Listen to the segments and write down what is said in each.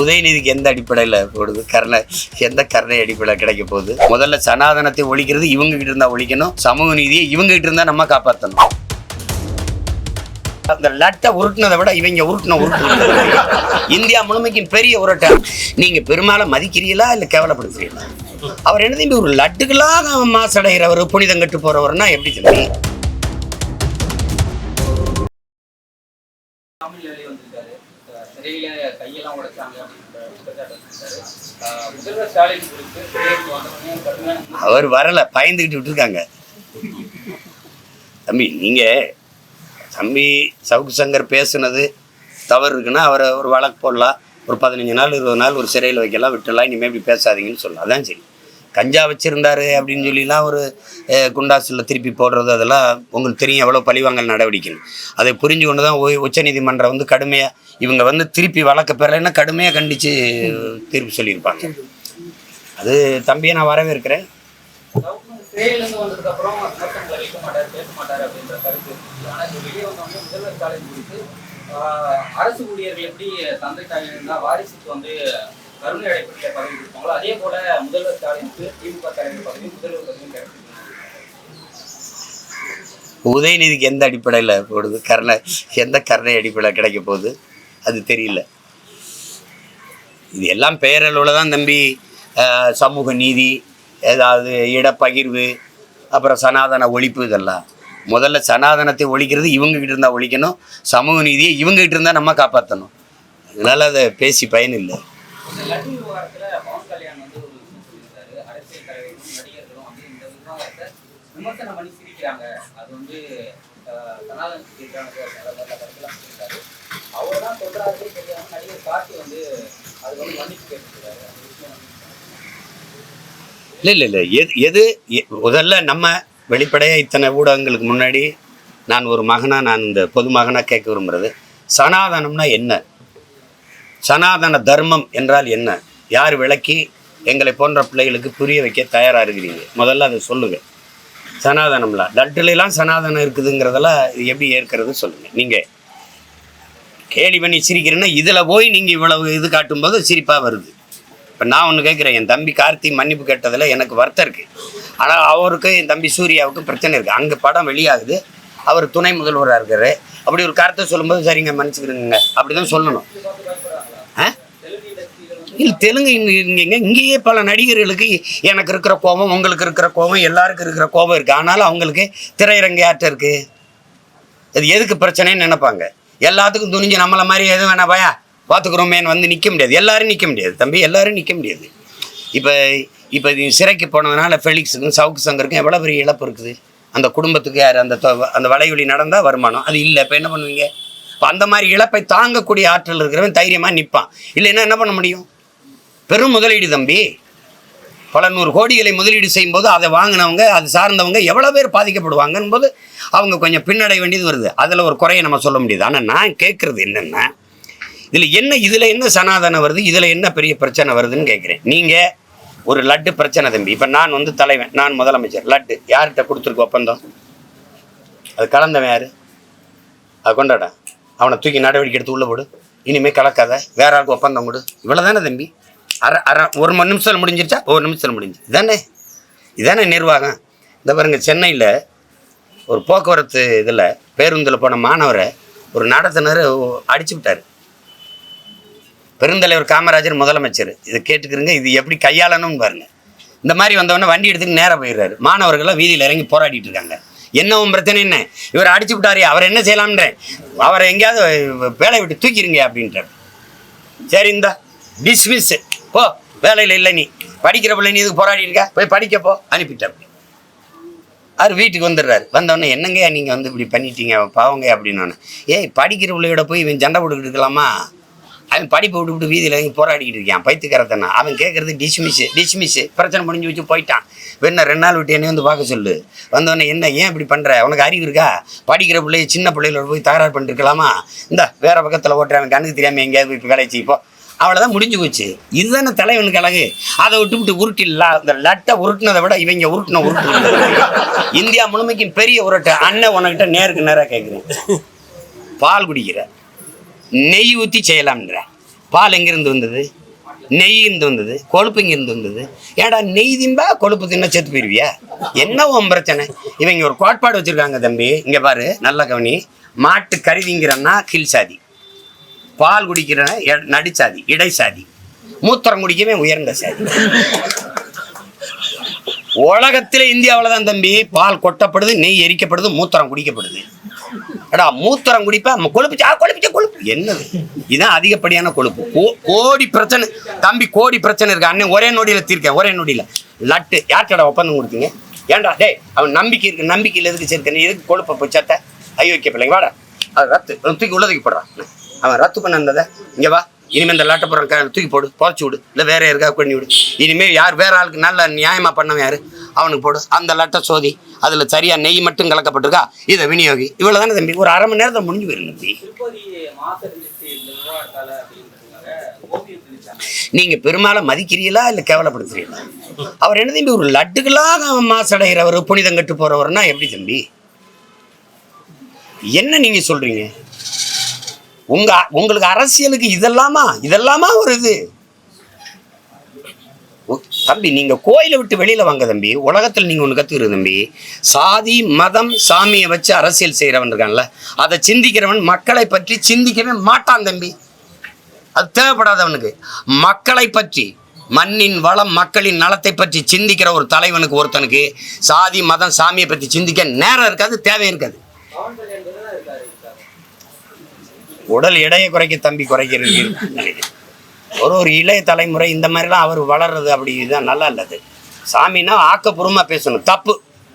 உதயநிதிக்கு எந்த அடிப்படையில் போடுது? கருணை எந்த கருணை அடிப்படையில் கிடைக்க போகுது? முதல்ல சனாதனத்தை ஒழிக்கிறது இவங்க கிட்ட இருந்தா ஒழிக்கணும். சமூக நீதியை இவங்க கிட்ட இருந்தா நம்ம காப்பாற்றணும் அந்த லட்டை உருட்டுனதை விட இவங்க உருட்டின உருட்டு இந்தியா முழுமைக்கும் பெரிய உருட்டை. நீங்க பெருமாளை மதிக்கிறீங்களா இல்ல கேவலப்படுத்துறீங்களா அவர் என்னது ஒரு லட்டுக்கெல்லாம் மாசடைகிறவர் புனிதம் கட்டு போறவர்னா எப்படி தம்பி அவர் வரல பயந்துக்கிட்டு விட்டுருக்காங்க. தம்பி நீங்க தம்பி சவுக்கு சங்கர் பேசுனது தவறு இருக்குன்னா அவரை ஒரு வழக்கு போடலாம். ஒரு பதினஞ்சு நாள் இருபது நாள் ஒரு சிறையில் வைக்கலாம் விட்டுலாம் இனிமேல் இப்படி பேசாதீங்கன்னு சொல்லலாம். அதான் சரி. கஞ்சா வச்சுருந்தாரு அப்படின்னு சொல்லிலாம் ஒரு குண்டாசில் திருப்பி போடுறது அதெல்லாம் உங்களுக்கு தெரியும் எவ்வளோ பழிவாங்கல் நடவடிக்கைன்னு அதை புரிஞ்சு கொண்டு தான் உச்சநீதிமன்றம் வந்து கடுமையாக இவங்க வந்து திருப்பி வழக்க பெறலைன்னா கடுமையாக கண்டித்து தீர்ப்பு சொல்லியிருப்பாங்க. அது தம்பியை நான் வரவேற்கிறேன். அரசு ஊழியர்கள் எப்படி வாரிசுக்கு வந்து கருணை பதவி அதே போல முதல்வர் ஸ்டாலினுக்கு திமுக தலைவர் பதவி முதல்வர் கிடைச்சிருக்கு உதயநிதிக்கு எந்த அடிப்படையில் போடுது? கருணை எந்த கருணை அடிப்படையில் கிடைக்க போகுது? அது தெரியல. இது எல்லாம் பெயரளவில் தான் தம்பி சமூக நீதி ஏதாவது இடப்பகிர்வு அப்புறம் சனாதன ஒழிப்பு இதெல்லாம். முதல்ல சனாதனத்தை ஒழிக்கிறது இவங்ககிட்ட இருந்தால் ஒழிக்கணும் சமூக நீதியை இவங்ககிட்ட இருந்தால் நம்ம காப்பாற்றணும் அதனால் அதை பேசி பயன் இல்லை விமர்சனம் பண்ணி சிரிக்கிறாங்க. அது வந்து அஹ், சனாதனத்துக்கு எதிரானது அவர் தான் சொல்றாரு தெரியாம நடிகர் கார்த்தி வந்து அது வந்து மன்னிப்பு கேட்டுக்கிறாரு. இல்லை இல்லை இல்லை எது எது எ- முதல்ல நம்ம வெளிப்படையாக இத்தனை ஊடகங்களுக்கு முன்னாடி நான் ஒரு மகனாக நான் இந்த பொது மகனாக கேட்க விரும்புகிறது சனாதனம்னா என்ன? சனாதன தர்மம் என்றால் என்ன? யார் விளக்கி எங்களை போன்ற பிள்ளைகளுக்கு புரிய வைக்க தயாராக இருக்கிறீங்க? முதல்ல அதை சொல்லுங்கள் சனாதனம்லாம் லட்டுலாம் சனாதனம் இருக்குதுங்கிறதெல்லாம் எப்படி ஏற்கிறது சொல்லுங்கள் நீங்கள் கேலி பண்ணி சிரிக்கிறேன்னா இதில் போய் நீங்கள் இவ்வளவு இது காட்டும்போது சிரிப்பாக வருது. இப்போ நான் ஒன்று கேட்குறேன் என் தம்பி கார்த்தி மன்னிப்பு கேட்டதில் எனக்கு வருத்தம் இருக்குது ஆனால் அவருக்கு என் தம்பி சூர்யாவுக்கு பிரச்சனை இருக்குது அங்கே படம் வெளியாகுது. அவர் துணை முதல்வராக இருக்கார். அப்படி ஒரு கருத்தை சொல்லும்போது சரிங்க மன்னிச்சுக்கிறேங்க அப்படி தான் சொல்லணும். ஆ? இல்லை தெலுங்கு இங்கே இங்கேயே பல நடிகர்களுக்கு எனக்கு இருக்கிற கோபம் உங்களுக்கு இருக்கிற கோபம் எல்லாருக்கும் இருக்கிற கோபம் இருக்குது ஆனாலும் அவங்களுக்கு திரையரங்கு யார்கிட்ட இருக்குது அது எதுக்கு பிரச்சனைன்னு நினைப்பாங்க? எல்லாத்துக்கும் துணிஞ்சு நம்மளை மாதிரி எதுவும் வேணா பயா பார்த்துக்குறோமேன்னு வந்து நிற்க முடியாது. எல்லாரும் நிற்க முடியாது. தம்பி எல்லாரும் நிற்க முடியாது. இப்போ இப்போ சிறைக்கு போனதுனால ஃபெலிக்ஸுக்கும் சவுக்கு சங்கருக்கும் எவ்வளோ பெரிய இழப்பு இருக்குது? அந்த குடும்பத்துக்கு யார் அந்த தொ- அந்த வலைவலி நடந்தால் வருமானம்? அது இல்லை. இப்போ என்ன பண்ணுவீங்க? இப்போ அந்த மாதிரி இழப்பை தாங்கக்கூடிய ஆற்றல் இருக்கிறவன் தைரியமாக நிற்பான் இல்லைன்னா என்ன பண்ண முடியும்? பெரும் முதலீடு தம்பி. பல நூறு கோடிகளை முதலீடு செய்யும்போது அதை வாங்கினவங்க அது சார்ந்தவங்க எவ்வளோ பேர் பாதிக்கப்படுவாங்கன்னு போது அவங்க கொஞ்சம் பின்னடைய வேண்டியது வருது. அதில் ஒரு குறையை நம்ம சொல்ல முடியுது. ஆனால் நான் கேட்குறது என்னென்னா இதில் என்ன இதில் என்ன சனாதனம் வருது இதில் என்ன பெரிய பிரச்சனை வருதுன்னு கேட்குறேன் நீங்கள் ஒரு லட்டு பிரச்சனை தம்பி. இப்போ நான் வந்து தலைவன் நான் முதலமைச்சர். லட்டு யார்கிட்ட கொடுத்துருக்கு ஒப்பந்தம்? அது கலந்தவன் யார்? அது கொண்டாடா. அவனை தூக்கி நடவடிக்கை எடுத்து உள்ளே போடு. இனிமேல் கலக்காத. வேற ஆளுக்கு ஒப்பந்தம் கொடு. இவ்வளோ தானே தம்பி? அரை அரை ஒரு மணி நிமிஷத்தில் முடிஞ்சிருச்சா? ஒரு நிமிஷத்தில் முடிஞ்சு. இதானே? இதானே நிர்வாகம். இந்த பாருங்கள் சென்னையில் ஒரு போக்குவரத்து இதில் பேருந்தில் போன மாணவரை ஒரு நடத்துனர் அடிச்சு விட்டார் பெருந்தலைவர் காமராஜர் முதலமைச்சர். இதை கேட்டுக்கிறங்க இது எப்படி கையாளணும்னு பாருங்கள் இந்த மாதிரி வந்தவொடனே வண்டி எடுத்துட்டு நேராக போயிடுறாரு. மாணவர்கள்லாம் வீதியில் இறங்கி போராடிட்டு இருக்காங்க. என்ன உன் பிரச்சனை என்ன? இவர் அடிச்சு விட்டாரே அவர் என்ன செய்யலாம்ன்றேன். அவரை எங்கேயாவது வேலையை விட்டு தூக்கிடுங்க அப்படின்றார். சரி இந்தா. டிஸ்மிஸ். போ வேலையில் இல்லை நீ. படிக்கிற பிள்ளை நீ இதுக்கு போராடி இருக்கா. போய் படிக்கப்போ அனுப்பிட்டேன். அவர் வீட்டுக்கு வந்துடுறாரு. வந்தோடனே என்னங்கய்யா நீங்கள் வந்து இப்படி பண்ணிட்டீங்க? பாவங்க அப்படின்னு ஏய் படிக்கிற பிள்ளையோட போய் இவன் சண்டை போட்டுக்கிட்டு இருக்கலாமா? அவன் படிப்பை விட்டு விட்டு வீதியில் இங்கே போராடிக்கிட்டு இருக்கான். பைத்துக்கிறதனா அவன் கேட்குறது டிஸ்மிஸ்ஸு டிஸ்மிஸ்ஸு பிரச்சனை முடிஞ்சு வச்சு போயிட்டான். வேணா ரெண்டு நாள் விட்டு என்னை வந்து பார்க்க சொல்லு. வந்தவொடனே என்ன ஏன் இப்படி பண்ணுற உனக்கு அறிவு இருக்கா? படிக்கிற பிள்ளைய சின்ன பிள்ளைகளோட போய் தகராறு பண்ணிருக்கலாமா இந்த வேற பக்கத்தில் ஓட்டுற அவன் கண்ணுக்கு தெரியாமல் எங்கேயாவது போய் கிடைச்சி இப்போ அவ்வளோதான் முடிஞ்சு போச்சு. இதுதானே தலைவனுக்கு அழகு அதை விட்டு விட்டு உருட்டில்லா இந்த லட்டை உருட்டினதை விட இவங்க உருட்டின உருட்டு இந்தியா முழுமைக்கும் பெரிய உருட்டு. அண்ணன் உனக்கிட்ட நேருக்கு நேராக கேட்குறேன் பால் குடிக்கிற. நெய் ஊற்றி செய்யலாம்ன்ற. பால் எங்கேருந்து வந்தது? நெய் இருந்து வந்தது. கொழுப்பு இங்கிருந்து வந்தது. ஏன்டா நெய் திம்பா கொழுப்பு தின்ன செத்து போயிருவியா? என்ன உன் பிரச்சனை? இவங்க ஒரு கோட்பாடு வச்சுருக்காங்க தம்பி. இங்கே பாரு நல்ல கவனி. மாட்டு கருவிங்கிறன்னா கீழ் சாதி. பால் குடிக்கிறன எ- நடுச்சாதி இடைசாதி மூத்திரம் குடிக்கவே உயர்ந்த சாதி. உலகத்துல இந்தியாவில் தான் தம்பி. பால் கொட்டப்படுது நெய் எரிக்கப்படுது மூத்திரம் குடிக்கப்படுது. அடா மூத்திரம் குடிப்பா? நம்ம கொழுப்பு கொழுப்பிச்ச கொழுப்பு என்னது? இதான் அதிகப்படியான கொழுப்பு. கோடி பிரச்சனை. தம்பி கோடி பிரச்சனை இருக்கு. அண்ணன் ஒரே நொடியில தீர்க்கேன் ஒரே நொடியில. லட்டு. யார்கிட்ட ஒப்பந்தம் கொடுத்தீங்க? ஏன்டா டேய் அவன் நம்பிக்கை இருக்கு நம்பிக்கையில் எதுக்கு சேர்க்க? நீ எதுக்கு கொழுப்பை போச்சத்த ஐயோக்கிய பிள்ளைங்க. வாடா. அது ரத்து. தூக்கி உள்ளதுக்கு போடுறான் அவன் ரத்து பண்ண இருந்ததை இங்கே வா. இனிமேல் இந்த லாட்டை போடுற தூக்கி போடு புதைச்சி விடு. இல்லை வேற யாருக்கா பண்ணி விடு. இனிமேல் யார் வேற ஆளுக்கு நல்ல நியாயமாக பண்ணவன் யாரு? அவனுக்கு போடு. அந்த லட்டை சோதி. அதில் சரியாக நெய் மட்டும் கலக்கப்பட்டிருக்கா? இதை விநியோகி. இவ்வளோ தானே தம்பி? ஒரு அரை மணி நேரத்தில் முடிஞ்சு போயிடும் தம்பி. நீங்கள் பெருமாளை மதிக்கிறீங்களா இல்லை கேவலப்படுத்துறீங்களா அவர் என்ன தம்பி ஒரு லட்டுக்கெல்லாம் மாசடைகிறவர் புனிதம் கட்டு போகிறவர்னா எப்படி தம்பி? என்ன நீங்கள் சொல்கிறீங்க உங்க உங்களுக்கு அரசியலுக்கு இதெல்லாமா? இதெல்லாமா ஒரு இது? உ- தம்பி நீங்க கோயிலை விட்டு வெளியில வாங்க தம்பி. உலகத்தில் நீங்க ஒண்ணு கத்துக்கிறது தம்பி. சாதி மதம் சாமியை வச்சு அரசியல் செய்யறவன் இருக்கான்ல. அதை சிந்திக்கிறவன் மக்களை பற்றி சிந்திக்கவே மாட்டான் தம்பி. அது தேவைப்படாதவனுக்கு. மக்களை பற்றி மண்ணின் வளம் மக்களின் நலத்தை பற்றி சிந்திக்கிற ஒரு தலைவனுக்கு ஒருத்தனுக்கு சாதி மதம் சாமியை பற்றி சிந்திக்க நேரம் இருக்காது தேவை இருக்காது பவன் கல்யாண் தான் இருக்காரு இருக்காரு உடல் எடையை குறைக்க தம்பி குறைக்கிறீர்கள் ஒரு ஒரு இளைய தலைமுறை இந்த மாதிரிலாம் அவர் வளர்றது அப்படி இதுதான் நல்லா இல்லது சாமின்னா ஆக்கப்பூர்வமாக பேசணும். தப்பு.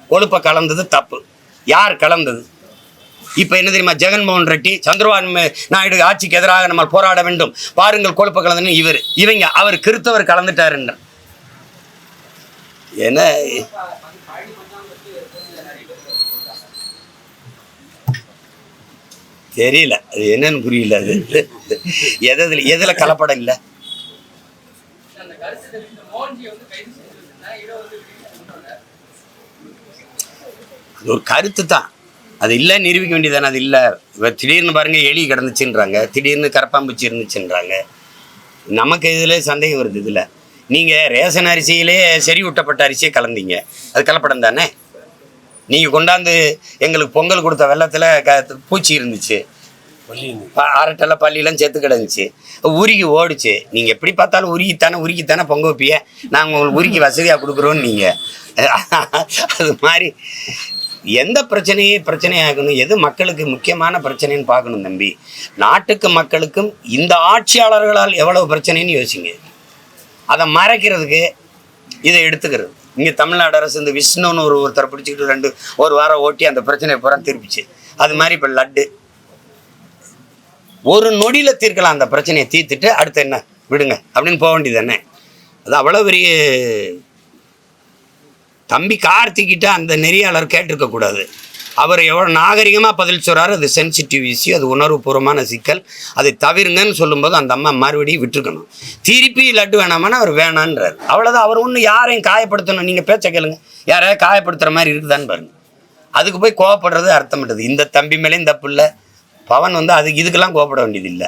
கொழுப்பை கலந்தது தப்பு. யார் கலந்தது? இப்போ என்ன தெரியுமா? ஜெகன்மோகன் ரெட்டி சந்திரபாபு நாயுடு ஆட்சிக்கு எதிராக நம்ம போராட வேண்டும். பாருங்கள் கொழுப்பை கலந்துன்னு இவர். இவங்க அவர் கிறித்தவர் கலந்துட்டாருன்ற. என்ன? தெரியல. அது என்னன்னு புரியல அது. எதில் எதில் கலப்படம் இல்லை? அது ஒரு கருத்து தான். அது இல்லை நிரூபிக்க வேண்டியதானே அது இல்லை. இப்போ திடீர்னு பாருங்கள் எலி கிடந்துச்சுன்றாங்க. திடீர்னு கரப்பாம்பூச்சி இருந்துச்சுன்றாங்க. நமக்கு இதில் சந்தேகம் வருது இதில். நீங்கள் ரேஷன் அரிசியிலே செறிவூட்டப்பட்ட அரிசியை கலந்தீங்க. அது கலப்படம் தானே? நீங்கள் கொண்டாந்து எங்களுக்கு பொங்கல் கொடுத்த வெள்ளத்தில் க பூச்சி இருந்துச்சு. ப- அரட்டலை பள்ளியெல்லாம் செத்து கிடந்துச்சு. உருகி ஓடுச்சு. நீங்கள் எப்படி பார்த்தாலும் உருகித்தானே உருகித்தானே பொங்க வைப்பிய நாங்கள் உங்களுக்கு உருகி வசதியாக கொடுக்குறோன்னு நீங்கள் அது மாதிரி எந்த பிரச்சனையை பிரச்சனையாகணும். எது மக்களுக்கு முக்கியமான பிரச்சனைன்னு பார்க்கணும் தம்பி. நாட்டுக்கு மக்களுக்கும் இந்த ஆட்சியாளர்களால் எவ்வளவு பிரச்சனைன்னு யோசிங்க. அதை மறைக்கிறதுக்கு இதை எடுத்துக்கிறது. இங்கே தமிழ்நாடு அரசு இந்த விஷ்ணுன்னு ஒரு ஒருத்தரை பிடிச்சிக்கிட்டு ரெண்டு ஒரு வாரம் ஓட்டி அந்த பிரச்சனையை பூரா திருப்பிச்சு. அது மாதிரி இப்போ லட்டு. ஒரு நொடியில் தீர்க்கலாம் அந்த பிரச்சனையை தீர்த்துட்டு அடுத்து என்ன? விடுங்க. அப்படின்னு போக வேண்டியது தானே? அது அவ்வளோ பெரிய தம்பி கார்த்திக்கிட்ட அந்த நெறியாளர் கேட்டிருக்கக்கூடாது. அவர் எவ்வளோ நாகரிகமாக பதில் சொல்கிறாரு அது சென்சிட்டிவ் இஷ்யூ அது உணர்வுபூர்வமான சிக்கல். அதை தவிருங்கன்னு சொல்லும்போது அந்த அம்மா மறுபடியும் விட்டுருக்கணும். திருப்பி லட்டு வேணாமான்னு அவர் வேணான்றார். அவ்வளோதான் அவர் ஒன்றும் யாரையும் காயப்படுத்தணும். நீங்கள் பேச்ச கேளுங்க. யாரையாவது காயப்படுத்துகிற மாதிரி இருக்குதான்னு பாருங்கள் அதுக்கு போய் கோவப்படுறது அர்த்தம் பண்ணுறது இந்த தம்பி மேலேயும் தப்பு இல்லை பவன் வந்து அதுக்கு இதுக்கெல்லாம் கோவப்பட வேண்டியது இல்லை